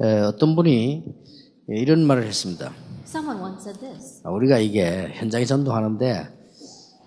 에, 어떤 분이 이런 말을 했습니다. 아, 우리가 이게 현장에 전도하는데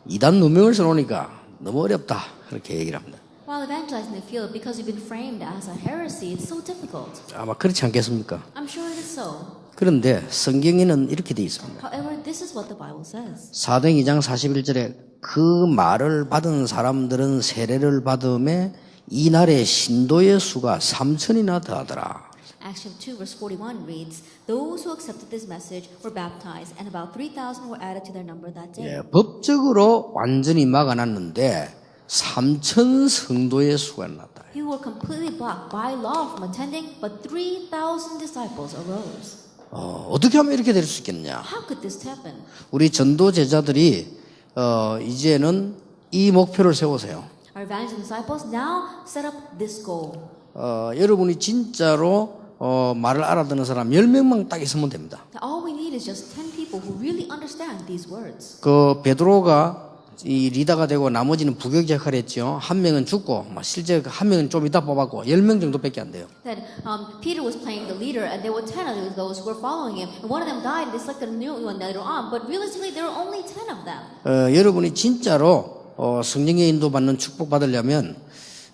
이단 누명을 써놓으니까 너무 어렵다 그렇게 얘기를 합니다. While evangelizing the field, because you've been framed as a heresy, it's so difficult. 아마 그렇지 않겠습니까? I'm sure it is so. 그런데 성경에는 이렇게 돼 있습니다. However, this is what the Bible says. 사도행 2장 41절에 그 말을 받은 사람들은 세례를 받음에 이날의 신도의 수가 3천이나 더하더라. Acts chapter 2, verse 41 reads, Those who accepted this message were baptized, and about 3,000 were added to their number that day. 예, 법적으로 완전히 막아놨는데 3천 성도의 수가 났다. Who were completely blocked by law from attending, but 3,000 disciples arose. 어, 어떻게 하면 이렇게 될 수 있겠냐? How could this happen? 우리 전도 제자들이 어, 이제는 이 목표를 세우세요. Our evangelist disciples now set up this goal. 어, 여러분이 진짜로 어, 말을 알아듣는 사람 10명만 딱 있으면 됩니다. That all we need is just 10 people who really understand these words. 그 베드로가 이 리더가 되고 나머지는 부격 역할을 했죠. 한 명은 죽고 막 실제 한 명은 좀 이따 뽑았고 10명 정도밖에 안 돼요. That um, Peter was playing the leader, and there were 10 of those who were following him. And one of them died, and they selected a new one later on. But realistically, there were only 10 of them. 어, 여러분이 진짜로 어, 성령의 인도받는 축복 받으려면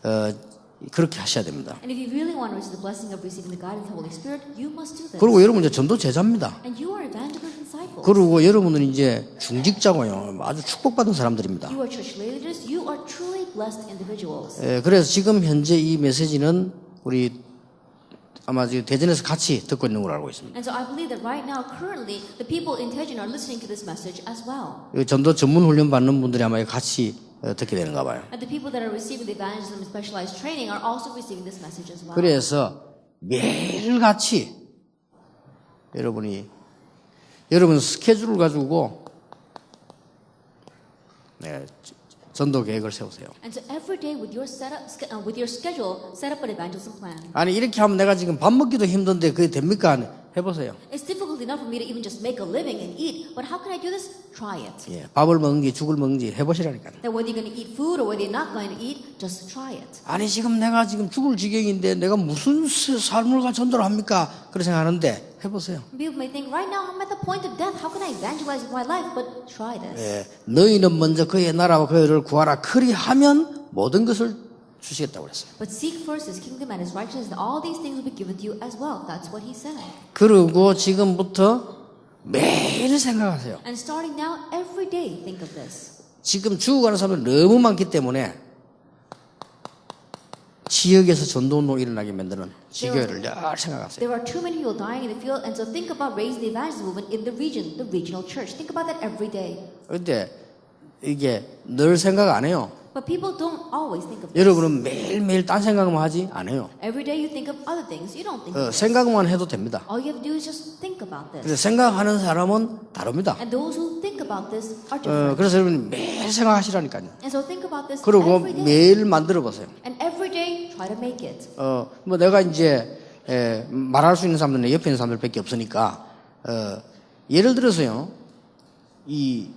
어, 그렇게 하셔야 됩니다. Really Spirit. 그리고 여러분 이제 전도 제자입니다. 그리고 여러분은 이제 중직자고요. 아주 축복받은 사람들입니다. 예, 그래서 지금 현재 이 메시지는 우리 아마 지금 대전에서 같이 듣고 있는 걸로 알고 있습니다. So right now, well. 전도 전문 훈련 받는 분들이 아마 같이 어, 듣게 되는가 봐요. 그래서 매일같이 여러분이 여러분 스케줄을 가지고 네, 전도 계획을 세우세요. And so every day with your setup, sch- uh, with your schedule, set up an evangelism plan. 아니 이렇게 하면 내가 지금 밥 먹기도 힘든데 그게 됩니까? 해? 해보세요. It's difficult enough for me to even just make a living and eat, but how can I do this? Try it. 예, 밥을 먹는지 죽을 먹는지 해보시라니까요. That whether you're going to eat food or whether you're not going to eat, just try it. 아니 지금 내가 지금 죽을 지경인데 내가 무슨 스- 삶을 가 전도를 합니까? 그렇게 생각하는데 해보세요. People may think, right now I'm at the point of death. How can I evangelize with my life? But try this. 예, 너희는 먼저 그의 나라와 그의 를 구하라. 그리하면 모든 것을 주시겠다고 그랬어요. But seek first his kingdom and his righteousness, and all these things will be given to you as well. That's what he said. 그리고 지금부터 매일 생각하세요. And starting now, every day, think of this. 지금 죽어가는 사람이 너무 많기 때문에 지역에서 전도운동 일어나게 만드는 지교회를 늘 생각하세요. There are too many people dying in the field, and so think about raising the evangelism movement in the region, the regional church. Think about that every day. 근데 이게 늘 생각 안 해요. But people don't always think of this. 여러분은 매일매일 딴 생각만 하지 않아요. Every day you think of other things. You don't think 어, of this. 생각만 해도 됩니다. All you have to do is just think about this. 그래서 생각하는 사람은 다릅니다. And those who think about this are 어, different. 그래서 여러분 매일 생각하시라니까요. And so think about this 그리고 every day. 매일 만들어 보세요. And every day, try to make it. 어, 뭐 내가 이제 에, 말할 수 있는 사람들은 내 옆에 있는 사람들밖에 없으니까 어, 예를 들어서요. 이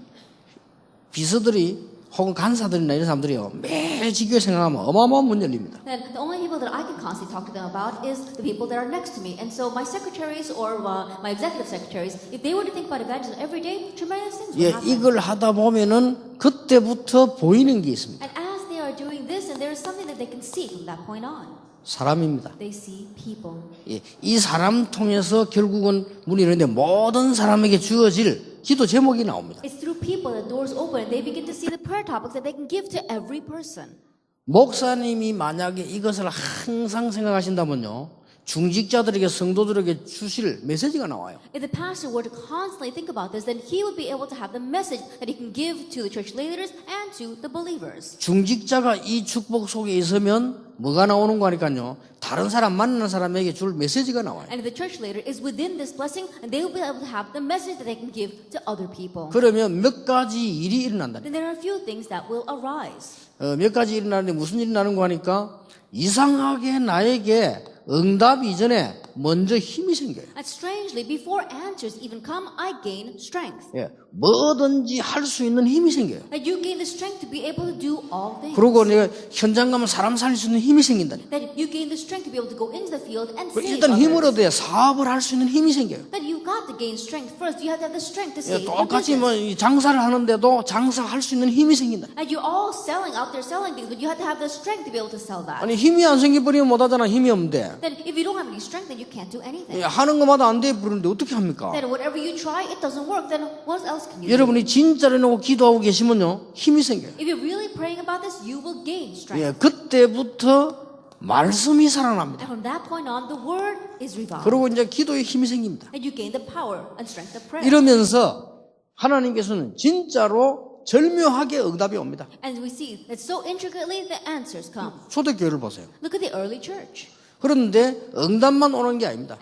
비서들이 혹은 간사들이나 이런 사람들이요. 매일 지교회 생각하면 어마어마한 문 열립니다. Then the only people that I can constantly talk to them about is the people that are next to me. And so my secretaries or uh, my executive secretaries, if they were to think about evangelism every day, tremendous things would 예, happen. 이걸 하다 보면은 그때부터 보이는 게 있습니다. And as they are doing this, and there is something that they can see from that point on. 사람입니다. They see people. 예, 이 사람 통해서 결국은 문이 열리는데 모든 사람에게 주어질 기도 제목이 나옵니다. It's through people that doors open they begin to see the prayer topics that they can give to every person. 목사님이 만약에 이것을 항상 생각하신다면요. 중직자들에게 성도들에게 주실 메시지가 나와요. If the pastor were to constantly think about this, then he would be able to have the message that he can give to the church leaders and to the believers. 중직자가 이 축복 속에 있으면 뭐가 나오는 거니까요. 다른 사람 만나는 사람에게 줄 메시지가 나와요. And if the church leader is within this blessing, they will be able to have the message that they can give to other people. 그러면 몇 가지 일이 일어난다. Then there are a few things that will arise. 어, 몇 가지 일어나는데 무슨 일이 나는 거 하니까 이상하게 나에게 응답 이전에 먼저 힘이 생겨요. And strangely, before answers even come, I gain strength. 예, 뭐든지 할 수 있는 힘이 생겨요. That you gain the strength to be able to do all things. 그리고 내가 현장 가면 사람 살릴 수 있는 힘이 생긴다. That you gain the strength to be able to go into the field and save 일단 힘을. 얻어야 사업을 할 수 있는 힘이 생겨요. That you got to gain strength first. You have to have the strength to 예, save your 똑같이. 뭐이 장사를 하는데도 장사할 수 있는 힘이 생긴다. And you're all selling out there selling things, but you have to have the strength to be able to sell that. 아니 힘이 안 생겨버리면 못하잖아. 힘이 없는데 Then if you don't have any strength, then you can't do anything. 예, 하는 것마다 안돼 버리는데 어떻게 합니까? Then whatever you try, it doesn't work. Then what else can you do? 여러분이 진짜로 놓고 기도하고 계시면요 힘이 생겨요. If you're really praying about this, you will gain strength. 예, 그때부터 말씀이 살아납니다. From that point on, the word is revived. 그리고 이제 기도에 힘이 생깁니다. And you gain the power and strength of prayer. 이러면서 하나님께서는 진짜로 절묘하게 응답이 옵니다. And we see that so intricately the answers come. 초대교회를 보세요. Look at the early church. 그런데 응답만 오는 게 아닙니다.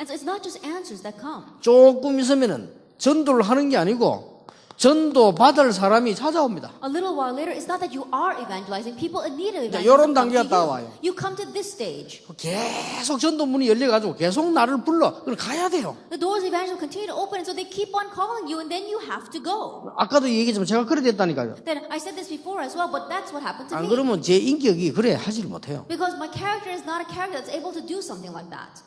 조금 있으면은 전도를 하는 게 아니고 전도 받을 사람이 찾아옵니다. A little while later, it's not that you are evangelizing. People in need of 자, evangelism 요런 come to 단계가 따라와요. you. You come to this stage. 계속 전도 문이 열려가지고 계속 나를 불러. 그걸 가야 돼요. The doors of evangelism continue to open, and so they keep on calling you, and then you have to go. 아까도 얘기했지만 제가 그래 됐다니까요. Then I said this before as well, but that's what happened to 안. 그러면 제 인격이 그래 하지를 못해요. Because my character is not a character that's able to do something like that.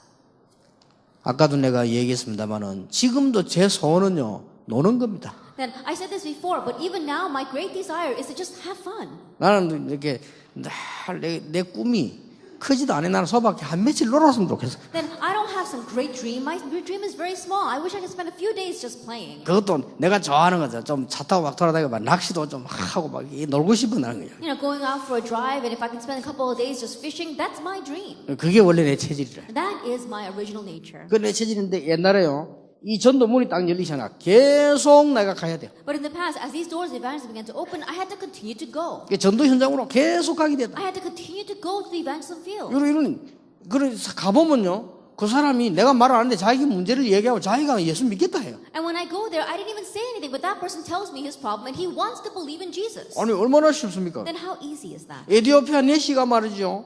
아까도 내가 얘기했습니다만은 지금도 제 소원은요 노는 겁니다. Then I said this before, but even now, my great desire is to just have fun. 나는 이렇게 내, 내 꿈이 크지도 않아. 나는 소박히 한 며칠 놀았으면 좋겠어. Then I don't have some great dream. My dream is very small. I wish I could spend a few days just playing. 그것도 내가 좋아하는 거죠. 좀 차 타고 막 돌아다니고 막 낚시도 좀 하고 막 이- 놀고 싶은 나는 거예요. You know, going out for a drive, and if I can spend a couple of days just fishing, that's my dream. 그게 원래 내 체질이래. That is my original nature. 그내 체질인데 옛날에요. 이 전도 문이 딱 열리잖아. 계속 내가 가야 돼요. But in the past, as these doors of evangelism began to open, I had to continue to go. 그 전도 현장으로 계속 가게 됐다. I had to continue to go to the evangelism field. 이런 이런 그래서 가보면요. 그 사람이 내가 말을 안 하는데 자기 문제를 얘기하고 자기가 예수 믿겠다 해요. And when I go there, I didn't even say anything, but that person tells me his problem, and he wants to believe in Jesus. 아니 얼마나 쉽습니까? Then how easy is that? 에디오피아 네시가 말이죠.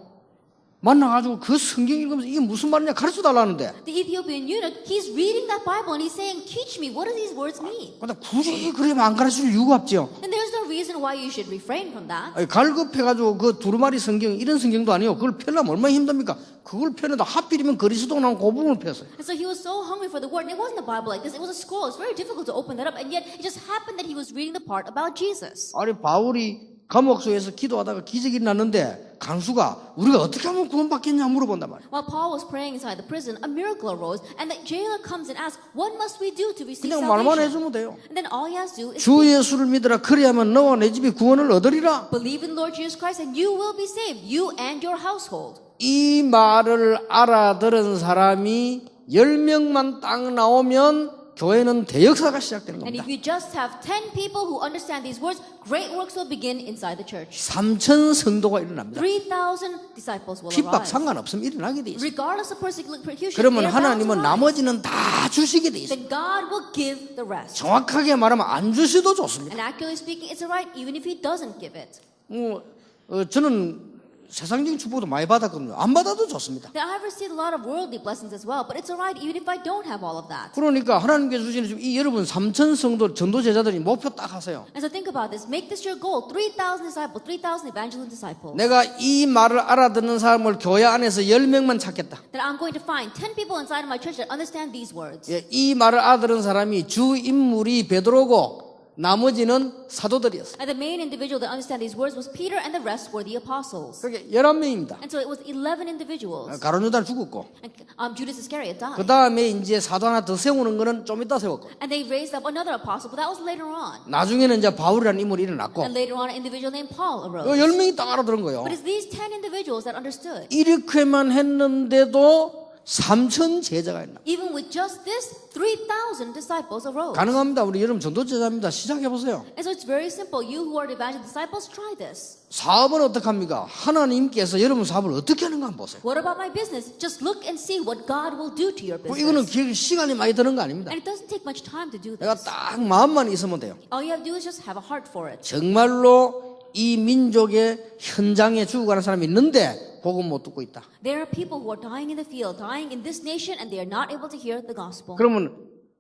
만나가지고 그 성경 읽으면서 이게 무슨 말이냐 가르쳐 달라는데. The Ethiopian eunuch, he's reading that Bible and he's saying, Teach me, what do these words mean? 근데 굳이 그러면 안 가르칠 이유가 없죠. And there's no reason why you should refrain from that. 아니, 갈급해가지고 그 두루마리 성경 이런 성경도 아니고 그걸 펴려면 얼마나 힘듭니까? 그걸 펴내다 하필이면 그리스도 나온 그 부분을 폈어요. And so he was so hungry for the word, and it wasn't a Bible like this, it was a scroll. It's very difficult to open that up, and yet it just happened that he was reading the part about Jesus. 아니 바울이 감옥소에서 기도하다가 기적이 났는데 강수가 우리가 어떻게 하면 구원받겠냐 물어본단 말이야. While Paul was praying inside the prison, a miracle arose, and the jailer comes and asks, What must we do to receive 그냥 말만 salvation? 해주면 돼요. And then all he has to do is 주 예수를 믿으라 그래야만 너와 내 집이 구원을 얻으리라. believe in Lord Jesus Christ, and you will be saved, you and your household. 이 말을 알아들은 사람이 10명만 딱 나오면 교회는 대역사가 시작되는 And 겁니다. if you just have 10 people who understand these words, great works will begin inside the church. 3천 성도가 일어납니다. 3,000 disciples will 핍박 arise. 상관없으면 일어나게 돼 있어요. Regardless of persecu- persecution, 그러면 they're bound to 하나님은 rise. 나머지는 다 주시게 돼 있어요. then God will give the rest. 정확하게 말하면 안 주셔도 좋습니다. And accurately speaking, it's alright even if He doesn't give it. 뭐, 어, 저는 세상적인 축복도 많이 받았거든요. 안 받아도 좋습니다. Then I've received a lot of worldly blessings as well, but it's alright even if I don't have all of that. 그러니까 하나님께서 주시는 지금 이 여러분 3천 성도 전도 제자들이 목표 딱 하세요. And so think about this. Make this your goal. 3,000 disciples, 3,000 evangelism disciples. 내가 이 말을 알아듣는 사람을 교회 안에서 10명만 찾겠다. That I'm going to find 10 people inside of my church that understand these words. 예, 이 말을 알아들은 사람이 주 인물이 베드로고 나머지는 사도들이었어요. And the main individual that understand these words was Peter, and the rest were the apostles. 그게 11명입니다. And so it was 11 individuals. 가론유다 죽었고 And um, Judas Iscariot died. 그 다음에 이제 사도 하나 더 세우는 거는 좀 이따 세웠고 And they raised up another apostle, but that was later on. 나중에는 이제 바울이라는 인물이 일어났고 And later on, an individual named Paul 그 arose. 10명이 딱 알아들은 거예요. But it's these 10 individuals that understood. 이렇게만 했는데도 3천 제자가 있나? Even with just this, 3,000 disciples arose. 가능합니다. 우리 여러분 전도 제자입니다. 시작해 보세요. And so it's very simple. You who are evangelist disciples, try this. 사업은 어떻게 합니까? 하나님께서 여러분 사업을 어떻게 하는가 한번 보세요. What about my business? Just look and see what God will do to your 뭐 business. 이거는 기- 시간이 많이 드는 거 아닙니다. And it doesn't take much time to do 내가 this. 딱 마음만 있으면 돼요. All you have to do is just have a heart for it. 정말로 이 민족의 현장에 죽어가는 사람이 있는데 복음 못 듣고 있다. There are people who are dying in the field, dying in this nation, and they are not able to hear the gospel. 그러면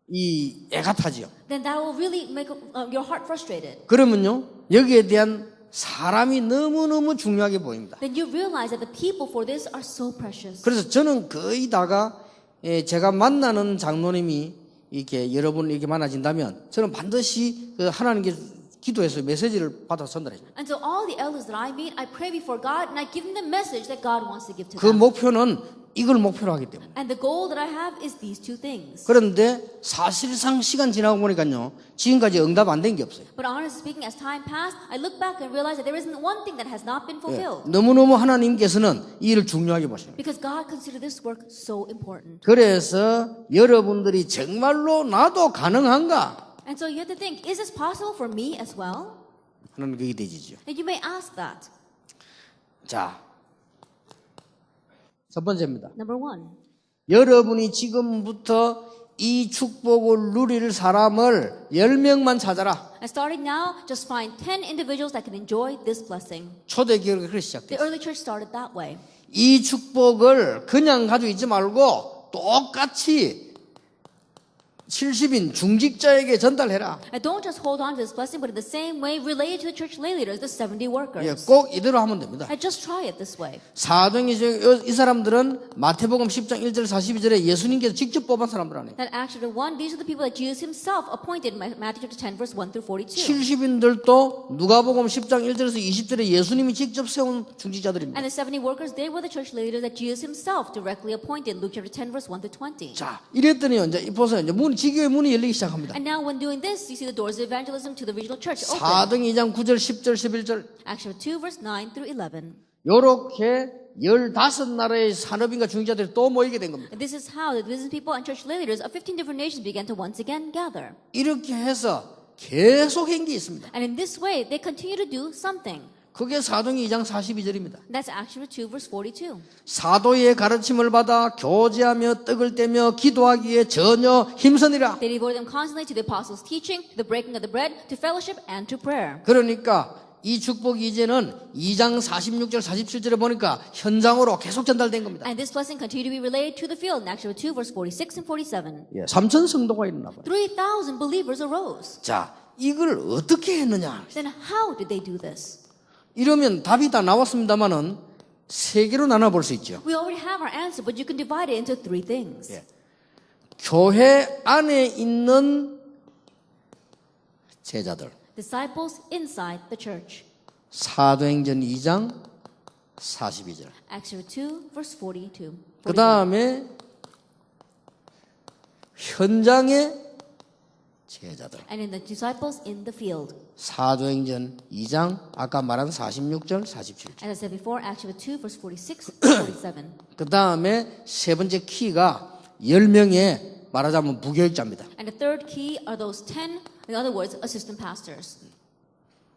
이 애가 타지요. Then that will really make uh, your heart frustrated. 그러면요 여기에 대한 사람이 너무 너무 중요하게 보입니다. Then you realize that the people for this are so precious. 그래서 저는 거의 다가 예, 제가 만나는 장로님이 이렇게 여러분 이렇게 만나진다면 저는 반드시 그 하나님께 기도해서 메시지를 받아 전달해 요 And so all the elders that I meet, I pray before God and I give them the message that God wants to give to 그 them. 목표는 이걸 목표로 하기 때문에. And the goal that I have is these two things. 그런데 사실상 시간 지나고 보니까요 지금까지 응답 안 된 게 없어요. But honestly speaking, as time passed, I look back and realize that there isn't one thing that has not been fulfilled. 너무너무 하나님께서는 이 일을 중요하게 보십니다. Because God considered this work so important. 그래서 여러분들이 정말로 나도 가능한가 And so you have to think, is this possible for me as well? 하는 그게 되지죠. And you may ask that. 자, 첫 번째입니다. Number one, 여러분이 지금부터 이 축복을 누릴 사람을 10명만 찾아라. and starting now, just find 10 individuals that can enjoy this blessing. 초대 교회가 그렇게 The 시작됐어요. early church started that way. 이 축복을 그냥 가지고 있지 말고 똑같이 70인 중직자에게 전달해라. Don't just hold on to this blessing, but in the same way, relay to the church lay leaders, the 70 예, workers. 꼭 이대로 하면 됩니다. And just try it this way. 사도행전 이 사람들은 마태복음 10장 1절 42절에 예수님께서 직접 뽑은 사람들 아니에요. That Acts chapter 1, these are the people that Jesus himself appointed in Matthew chapter 10, verse 1 through 42. 70인들도 누가복음 10장 1절에서 20절에 예수님이 직접 세운 중직자들입니다. And the 70 workers, they were the church leaders that Jesus himself directly appointed, Luke chapter 10, verse 1 to 20. 자, 이랬더니 이제 보세요. 이제 문 지교의 문이 열리기 시작합니다. And now, when doing this, you see the doors of evangelism to the regional church open. 사도행 2장 9절 10절 11절 Acts chapter 2, verse 9 through 11. 요렇게 15나라의 산업인과 중직자들이 또 모이게 된 겁니다. And this is how the business people and church leaders of 15 different nations began to once again gather. 이렇게 해서 계속 한게 있습니다. And in this way, they continue to do something. 그게 사도행 2장 42절입니다. That's chapter 2, verse 42. 사도의 가르침을 받아 교제하며 떡을 떼며 기도하기에 전혀 힘쓰니라. They devoted them constantly to the apostles' teaching, the breaking of the bread, to fellowship, and to prayer. 그러니까 이 축복이 이제는 2장 46절 47절에 보니까 현장으로 계속 전달된 겁니다. And this blessing continued to be relayed to the field in Acts chapter 2, verse 46 and 47. 예, 3천 성도가 일어나 봐요. 3,000 believers arose. 자, 이걸 어떻게 했느냐? Then how did they do this? 이러면 답이 다 나왔습니다만은 세 개로 나눠 볼 수 있죠. We already have our answer, but you can divide it into three things. 예. 교회 안에 있는 제자들. Disciples inside the church. 사도행전 2장 42절. Acts chapter 2, verse 42. 그 다음에 현장의 제자들. And in the disciples in the field. 사도행전 2장 아까 말한 46절 47절. As I said before, Acts chapter 2, verse 46 47. 그 다음에 세 번째 키가 10명의 말하자면 부교육자입니다. And the third key are those 10, in other words, assistant pastors.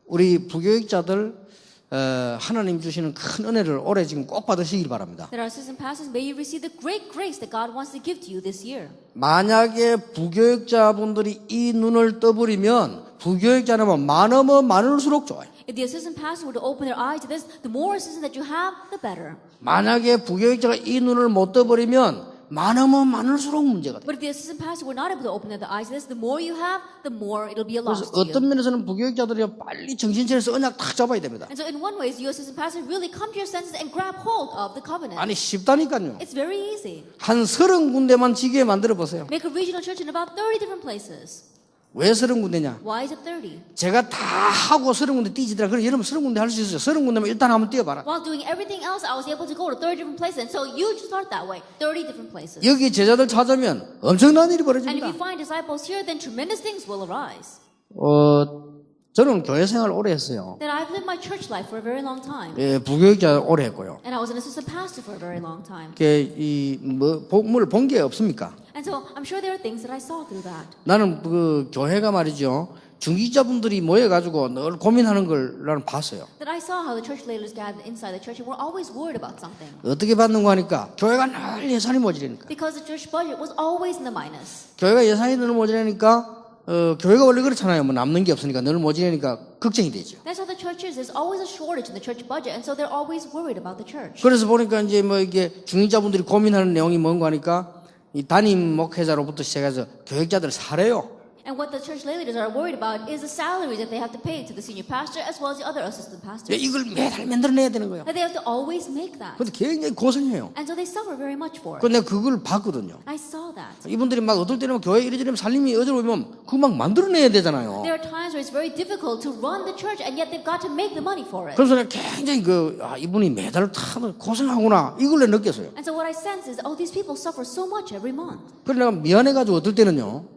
우리 부교육자들 어, 하나님 주시는 큰 은혜를 올해 지금 꼭 받으시길 바랍니다. That our assistant pastors, may you receive the great grace that God wants to give to you this year. 만약에 부교육자분들이 이 눈을 떠버리면 부교육자라면 많으면 많을수록 좋아요. If the assistant pastor were to open their eyes to this, the more assistants that you have, the better. 만약에 부교육자가 이 눈을 못 떠버리면 많으면 많을수록 문제가 돼요. But if the assistant pastor were not able to open their eyes to this, the more you have, the more it'll be a 그래서 loss to you. 어떤 면에서는 부교육자들이 빨리 정신 차려서 언약 탁 잡아야 됩니다. And so, in one way, you assistant pastor really come to your senses and grab hold of the covenant. 아니 쉽다니까요. It's very easy. 한 서른 군데만 지게 만들어 보세요. Make a regional church in about 30 different places. 왜 서른 군데냐? Why is it 30? 제가 다 하고 서른 군데 뛰지더라. 그럼 여러분 서른 군데 할 수 있어요. 서른 군데만 일단 한번 뛰어봐라. While doing everything else, I was able to go to 30 different places. And so you just start that way 30 different places. 여기 제자들 찾으면 엄청난 일이 And if 벌어집니다. you find disciples here, then tremendous things will arise. 어, 저는 교회 생활 오래 했어요. That I've lived my church life for a very long time. 예, 부교육자 오래 했고요. And I was an assistant pastor for a very long time. 이게 이뭐 복무를 본게 없습니까? And so I'm sure there are things that I saw through that. 나는 그 교회가 말이죠. 중직자분들이 모여가지고 늘 고민하는 걸 나는 봤어요. That I saw how the church leaders gathered inside the church and were always worried about something. 어떻게 받는가 하니까 교회가 늘 예산이 모자라니까. Because the church budget was always in the minus. 교회가 예산이 늘 모자라니까 어, 교회가 원래 그렇잖아요. 뭐 남는 게 없으니까 늘 모자라니까 걱정이 되죠. That's how the church is. There's always a shortage in the church budget, and so they're always worried about the church. 그래서 보니까 이제 뭐 이게 중직자분들이 고민하는 내용이 뭔가 하니까 이 담임 목회자로부터 시작해서 교육자들 사래요. And what the church lay leaders are worried about is the salaries that they have to pay to the senior pastor as well as the other assistant pastors. 이걸 매달 만들어내야 되는 거예요. That they have to always make that. 근데 굉장히 고생해요. And so they suffer very much for 그 it. 내가 그걸 봤거든요. I saw that. 이분들이 막 어떨 때는 막 교회 이리저리 살림이 어지러우면 그거 막 만들어내야 되잖아요. There are times where it's very difficult to run the church, and yet they've got to make the money for it. 그래서 내가 굉장히 그, 아, 이분이 매달 다 고생하구나. 이걸 내가 느꼈어요. And so what I sense is, oh, these people suffer so much every month. 그래서 내가 미안해가지고 어떨 때는요.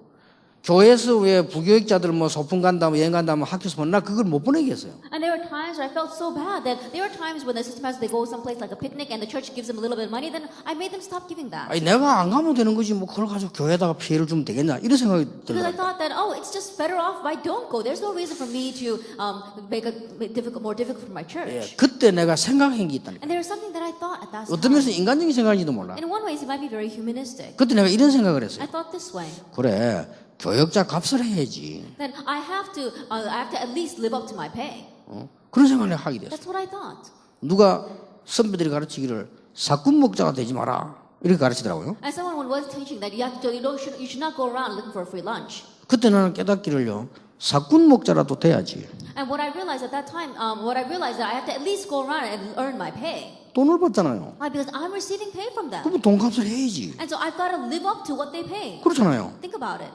교회에서 왜 부교육자들 뭐 소풍 간다, 뭐 여행 간다, 뭐 학교에서 보내, 나 그걸 못 보내게 했어요. And there were times where I felt so bad that there were times when the assistant pastors they go someplace like a picnic and the church gives them a little bit of money, then I made them stop giving that. 아니, 내가 안 가면 되는 거지, 뭐, 그걸 가지고 교회에다가 피해를 주면 되겠냐, 이런 생각이 Because I thought that oh, it's just better off if I don't go. There's no reason for me to um, make it make difficult, more difficult for my 예, church. 그때 내가 생각한 게 있다니까. And there was something that I thought at that 어떤 time. 면에서 인간적인 생각인지도 몰라. In one way, it might be very humanistic. 그때 내가 이런 생각을 했어요. I thought this way. 그래, 교역자 값을 해야지. That I have to, uh, I have to at least live up to my pay. 어? 그런 생각을 하게 됐어. That's what I thought. 누가 선배들이 가르치기를 사꾼 목자가 되지 마라. 이렇게 가르치더라고요. And someone was teaching that you have to, you don't, you should not go around looking for a free lunch. 그때 나는 깨닫기를요. 사꾼 목자라도 돼야지. And what I realized at that time, um, what I realized that I have to at least go around and earn my pay. 돈을 받잖아요. Why? Because I'm receiving pay from them. 그럼 돈값을 해야지. And so I've got to live up to what they pay. 그렇잖아요. Think about it.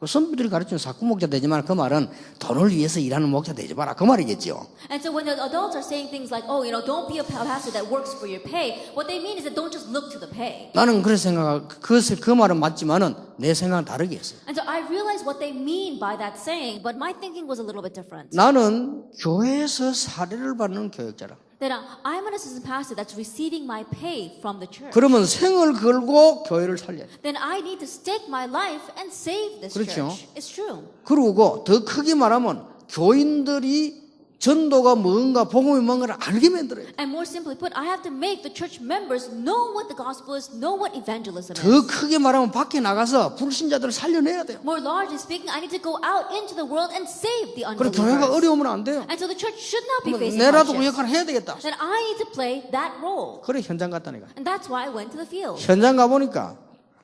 그 선배들이 가르치는 사꾼 목자 되지 마라. 그 말은 돈을 위해서 일하는 목자 되지 마라. 그 말이겠죠. And so when the adults are saying things like, oh, you know, don't be a pastor that works for your pay, what they mean is that don't just look to the pay. 나는 그래서 생각, 그것을, 그 말은 맞지만은 내 생각은 다르게 했어요. And so I realized what they mean by that saying, but my thinking was a little bit different. 나는 교회에서 사례를 받는 교육자라. That uh, I'm an assistant pastor that's receiving my pay from the church. 그러면 생을 걸고 교회를 살려야 돼. Then I need to stake my life and save this 그렇죠. church. It's true. 그러고 더 크게 말하면 교인들이 전도가 뭔가 복음이 뭔가를 알게 만들어야 돼. And more simply put, I have to make the church members know what the gospel is, know what evangelism 더 is. 크게 말하면 밖에 나가서 불신자들을 살려내야 돼요. More largely speaking, I need to go out into the world and save the 그럼 교회가 unbelievers. 어려우면 안 돼요. And so the church should not be facing 내라도 그. 역할을 해야 되겠다. Then I need to play that role. 그래 현장 갔다니까. And that's why I went to the field. 현장 가 보니까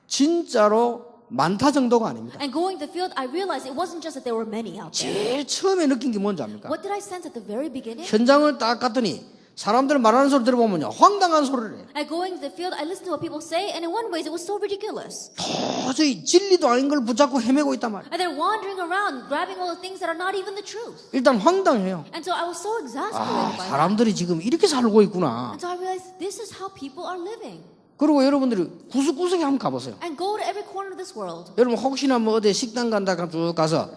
진짜로 많다 정도가 아닙니다. And going the field, I realized it wasn't just that there were many out there. 제일 처음에 느낀 게 뭔지 압니까? What did I sense at the very beginning? 현장을 딱 갔더니 사람들 말하는 소리 들어보면요. 황당한 소리를 해요. At going the field, I listened to what people say, and in one way, it was so ridiculous. 도저히 진리도 아닌 걸 붙잡고 헤매고 있단 말이에요. And they're wandering around, grabbing all the things that are not even the truth. 일단 황당해요. And so I was so 아, exasperated by that. 사람들이 지금 이렇게 살고 있구나. And so I realized this is how people are living. 그리고 여러분들이 구석구석에 한번 가보세요. And go to every corner of this world. 여러분 혹시나 뭐 어디 식당 간다 쭉 가서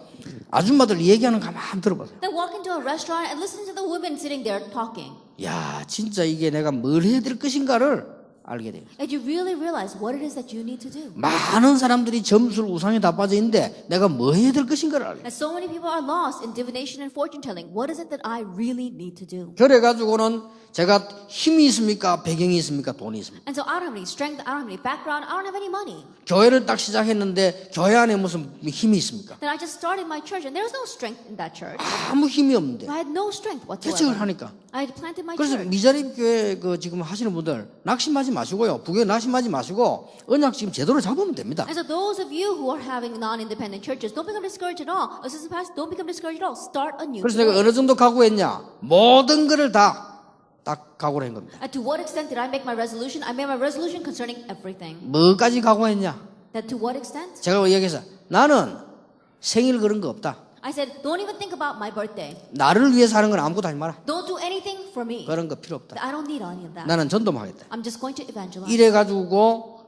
아줌마들 얘기하는 거 가만 들어보세요. Then walk into a restaurant and listen to the women sitting there talking. 야, 진짜 이게 내가 뭘 해야 될 것인가를 알게 돼요. And you really realize what it is that you need to do. 많은 사람들이 점술 우상에 다 빠져 있는데 내가 뭐 해야 될 것인가를 알게. And so many people are lost in divination and fortune telling. What is it that I really need to do? 그래 가지고는 제가 힘이 있습니까? 배경이 있습니까? 돈이 있습니까? And so I don't have any strength, I don't have any background, I don't have any money. 교회를 딱 시작했는데 교회 안에 무슨 힘이 있습니까? Then I just started my church and there was no strength in that church. 아무 힘이 없는데 I had no strength 개척을 whatsoever. 하니까. I had planted my 그래서 church. 미자립 교회 그 지금 하시는 분들 낙심하지 마시고요. 부교회 낙심하지 마시고 언약 지금 제대로 잡으면 됩니다. And so those of you who are having non-independent churches, don't become discouraged at all. Assistant pastor, don't become discouraged at all. Start anew. 그래서 내가. 어느 정도 각오했냐? 모든 것을 다 딱 각오를 한 겁니다. And to what extent did I make my resolution? I made my resolution concerning everything. 뭐까지 각오했냐? That to what extent? 제가 얘기해서 나는 생일 그런 거 없다. I said, don't even think about my birthday. 나를 위해서 하는 건 아무것도 하지 마라. Don't do anything for me. 그런 거 필요 없다. I don't need any of that. 나는 전도만 하겠다. I'm just going to evangelize. 이래 가지고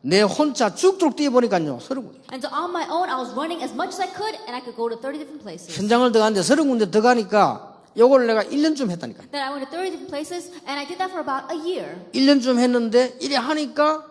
내 혼자 쭉쭉 뛰어보니까요. 서른 군데. And so on my own, I was running as much as I could, and I could go to 30 different places. 현장을 들어갔는데 서른 군데 들어가니까 요걸 내가 1년쯤 했다니까. Then I went to 30 different places, and I did that for about a year. 1년쯤 했는데 이래 하니까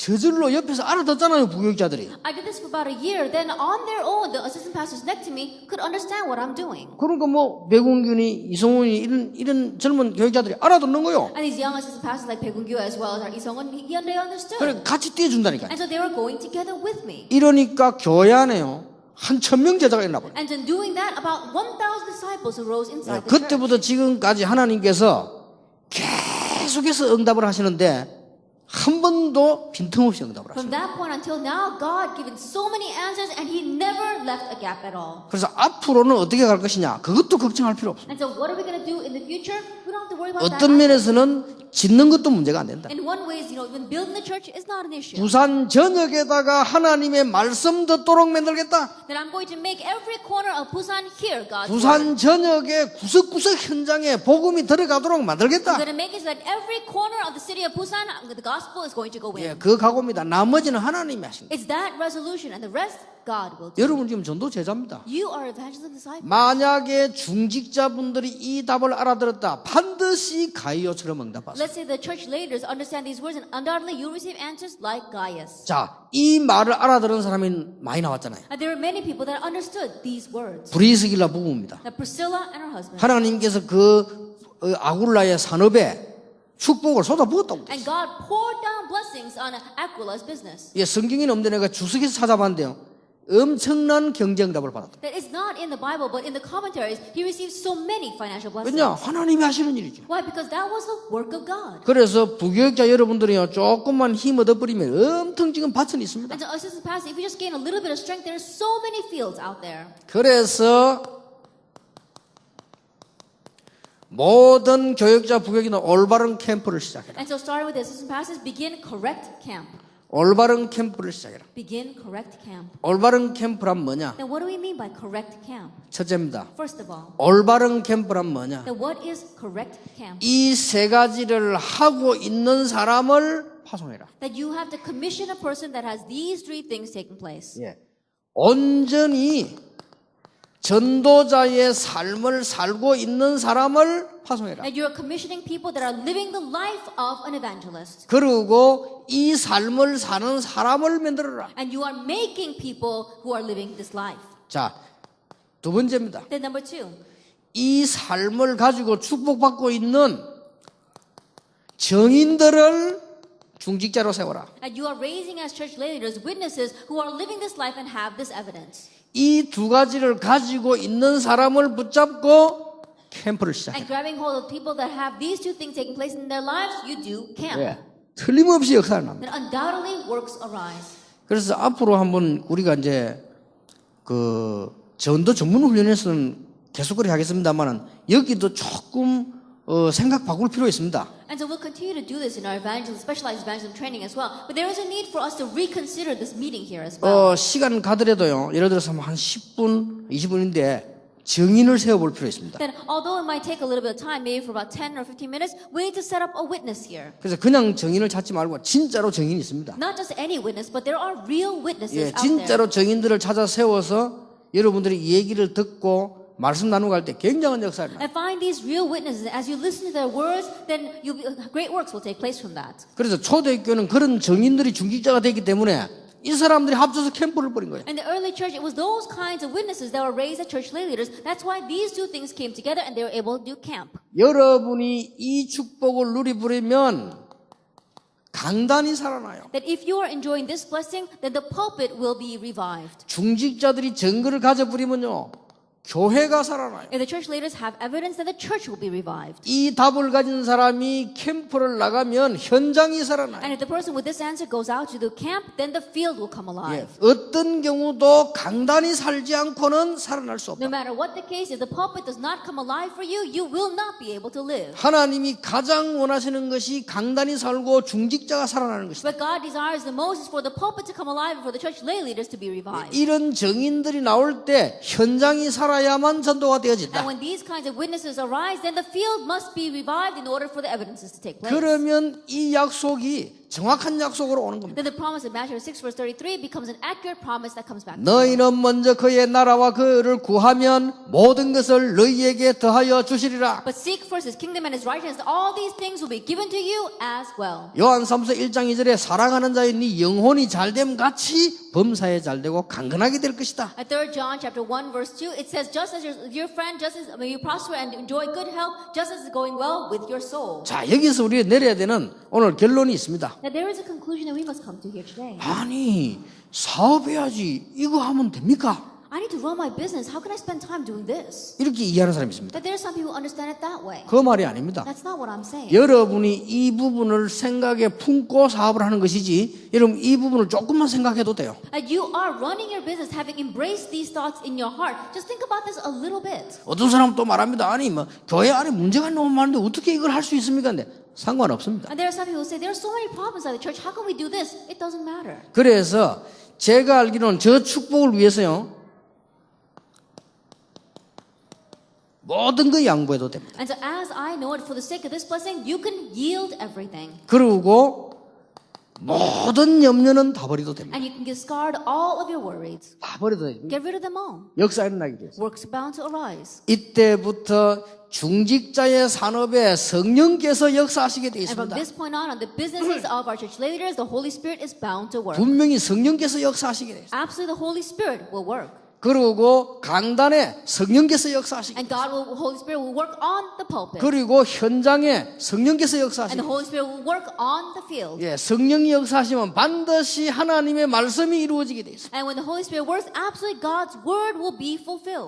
저절로 옆에서 알아듣잖아요. 부교육자들이. I did this for about a year. Then on their own, the assistant pastors next to me could understand what I'm doing. 그러니까 뭐 백운균이 이성훈이 이런 이런 젊은 교육자들이 알아듣는 거요. And these young assistant pastors like Bae as well as he, they understood. 그래 같이 뛰어준다니까. And so they were going together with me. 이러니까 교회 안에요 한천명 제자가 있나 봐요. And in doing that, about 1,000 disciples arose inside. 그때부터 지금까지 하나님께서 계속해서 응답을 하시는데 한 번도 빈틈없이 응답을 하셔요. From that point until now, God given so many answers and He never left a gap at all. 그래서 앞으로는 어떻게 갈 것이냐 그것도 걱정할 필요 없습니다. And so, what are we going to do in the future? We don't have to worry about 어떤. 면에서는 짓는 것도 문제가 안 된다. 부산 전역에다가 하나님의 말씀 듣도록 만들겠다. 부산 전역의 구석구석 현장에 복음이 들어가도록 만들겠다. 예. 그 각오입니다. 나머지는 하나님이 하십니다. 여러분 지금 전도 제자입니다. 만약에 중직자분들이 이 답을 알아들었다. 반드시 가이오처럼 응답하세요. Let's say the church leaders understand these words, and undoubtedly you receive answers like Gaius. 자, 이 말을 알아들은 사람이 많이 나왔잖아요. And there are many people that understood these words. 브리스길라 부부입니다. That Priscilla and her husband. 하나님께서 그 어, 아굴라의 산업에 축복을 쏟아부었다고. And God poured down blessings on Aquila's business. 예, 성경에 없는 내가 주석에서 찾아봤는데요. 엄청난 경쟁답을 받았다. That is not in the Bible, but in the commentaries, he received so many financial blessings. 왜냐? 하나님이 하시는 일이죠. Why? Because that was the work of God. 그래서 부교육자 여러분들이요, 조금만 힘 얻어버리면 엄청 지금 밭은 있습니다. And to us as a pastor, if we just gain a little bit of strength, there are so many fields out there. 그래서 모든 교육자 부교육이는 올바른 캠프를 시작해라. And so, starting with the assistant pastors, begin correct camp. 올바른 캠프를 시작해라. Begin correct camp. 올바른 캠프란 뭐냐? Then, what do we mean by correct camp? 첫째입니다. First of all, 올바른 캠프란 뭐냐? then what is correct camp? 이 세 가지를 하고 있는 사람을 파송해라. That you have to commission a person that has these three things taking place. 예. 온전히 전도자의 삶을 살고 있는 사람을 파송해라. That you are commissioning people that are living the life of an evangelist. 그리고 이 삶을 사는 사람을 만들어라. And you are making people who are living this life. 자, 두 번째입니다. Then, number two, 이 삶을 가지고 축복받고 있는 정인들을 중직자로 세워라. that you are raising as church leaders witnesses who are living this life and have this evidence. 이 두 가지를 가지고 있는 사람을 붙잡고 캠프를 시작해. And grabbing hold of people that have these two things taking place in their lives, you do camp. 예. 틀림없이 역사를 납니다. Then undoubtedly works arise. 그래서 앞으로 한번 우리가 이제 그 전도 전문 훈련에서는 계속 그렇게 하겠습니다만은 여기도 조금 어, 생각 바꿀 필요 있습니다. And so we'll continue to do this in our evangelism, specialized evangelism training as well. But there is a need for us to reconsider this meeting here as well. 어, 시간 가더라도요. 예를 들어서 뭐한 10분, 20분인데 정인을 세워볼 필요 있습니다. That although it might take a little bit of time, maybe for about 10 or 15 minutes, we need to set up a witness here. 그래서 그냥 정인을 찾지 말고 진짜로 정인이 있습니다. Not just any witness, but there are real witnesses 예, out there. 진짜로 정인들을 찾아 세워서 여러분들이 이 얘기를 듣고 말씀 나누고 할 때 굉장한 역사를 나. And find these real witnesses. As you listen to their words, then be, great works will take place from that. 그래서 초대교회는 그런 정인들이 중직자가 되기 때문에 이 사람들이 합쳐서 캠프를 벌인 거예요. In the early church, it was those kinds of witnesses that were raised as church leaders. That's why these two things came together and they were able to do camp. 여러분이 이 축복을 누리부리면 강단이 살아나요. That if you are enjoying this blessing, then the pulpit will be revived. 중직자들이 증거를 가져 부리면요. 교회가 살아나요. If the church leaders have evidence, then the church will be revived. 이 답을 가진 사람이 캠프를 나가면 현장이 살아나요. And if the person with this answer goes out to the camp, then the field will come 예. 어떤 경우도 강단이 살지 않고는 살아날 수 없다. No matter what the case, if the pulpit does not come alive for you, you will not be able to live. 하나님이 가장 원하시는 것이 강단이 살고 중직자가 살아나는 것이다. What God desires the most is for the pulpit to come alive and for the church lay leaders to be revived. 이런 정인들이 나올 때 현장이 살아 야만 전도가 되어진다. when these kinds of witnesses arise, then the field must be revived in order for the evidences to take place. 그러면 이 약속이 정확한 약속으로 오는 겁니다. Then the promise of Matthew 6 verse 33 becomes an accurate promise that comes back. 너희는 먼저 그의 나라와 그를 구하면 모든 것을 너희에게 더하여 주시리라. But seek first his kingdom and his righteousness, all these things will be given to you as well. 요한 3서 1장 2절에 사랑하는 자의 네 영혼이 잘됨 같이 범사에 잘되고 강건하게 될 것이다. At 3 John chapter 1 verse 2, it says, just as your, your friend, just as may you prosper and enjoy good health, just as going well with your soul. 자, 여기서 우리가 내려야 되는 오늘 결론이 있습니다. Now there is a conclusion that we must come to here today. 아니, 사업해야지. 이거 하면 됩니까? I need to run my business. How can I spend time doing this? 이렇게 이해하는 사람이 있습니다. That there are some people who understand it that way. 그 말이 아닙니다. That's not what I'm saying. 여러분이 이 부분을 생각에 품고 사업을 하는 것이지 여러분 이 부분을 조금만 생각해도 돼요. You are running your business, having embraced these thoughts in your heart. Just think about this a little bit. 어떤 사람은 또 말합니다. 아니 뭐 교회 안에 문제가 너무 많은데 어떻게 이걸 할 수 있습니까? 근데 상관없습니다. And there are some people who say there are so many problems at the church. How can we do this? It doesn't matter. 그래서 제가 알기로는 저 축복을 위해서요. 모든 거 양보해도 됩니다. And so, as I know it, for the sake of this blessing, you can yield everything. 그리고 모든 염려는 다 버려도 됩니다. And you can discard all of your worries. 다 버려도 됩니다. Get rid of them all. 역사 일어나게 돼요. Works bound to arise. 이때부터 중직자의 산업에 성령께서 역사하시게 되어 And from 있습니다. this point on, on the businesses of our church leaders, the Holy Spirit is bound to work. 분명히 성령께서 역사하시게 되어 있습니다. Absolutely, the Holy Spirit will work. 그리고 강단에 성령께서 pulpit. 그리고 현장에 성령께서 field. 예, 성령이 역사하시면 반드시 하나님의 말씀이 이루어지게 돼 있어요.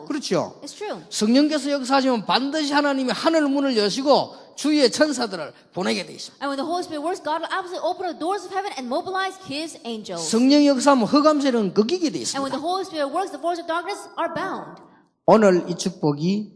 그렇죠. 성령께서 역사하시면 반드시 하나님의 하늘 문을 여시고 주위의 천사들을 보내게 돼 있습니다. And when the Holy Spirit works, God will absolutely open the doors of heaven and mobilize His angels. 성령이 역사하면 흑암세는 꺾이게 돼 And 있습니다. when the Holy Spirit works, the forces of darkness are bound. 오늘 이 축복이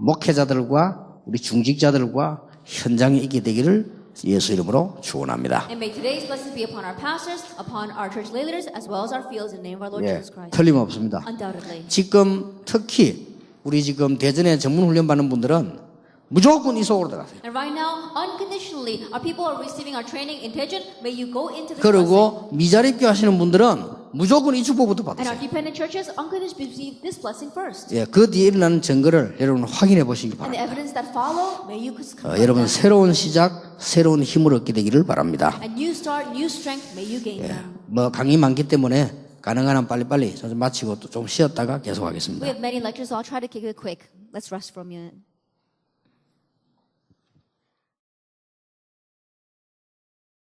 목회자들과 우리 중직자들과 현장에 있게 되기를 예수 이름으로 축원합니다. And may today's blessings be upon our pastors, upon our church leaders, as well as our fields in the name of our Lord 예, Jesus Christ. 틀림없습니다. Undoubtedly. 지금 특히 우리 지금 대전에 전문 훈련 받는 분들은 무조건 이 속으로 들어가세요. And right now, unconditionally, our people are receiving our training in Tejon. May you go into this. 그리고 미자립교 하시는 분들은 무조건 이 축복부터 And our 받으세요. dependent churches unconditionally receive this blessing first. 예, 그 뒤에 일어나는 증거를 여러분 확인해 보시기 And the 바랍니다. evidence that follow, may you confirm 어, 여러분 them. 새로운 시작, 새로운 힘을 얻게 되기를 바랍니다. And new start, new strength, may you gain them. 뭐 강의 많기 때문에 가능한 한 빨리빨리 좀 마치고 또 좀 쉬었다가 계속하겠습니다. We have many lectures, so I'll try to keep it quick. Let's rest for a minute.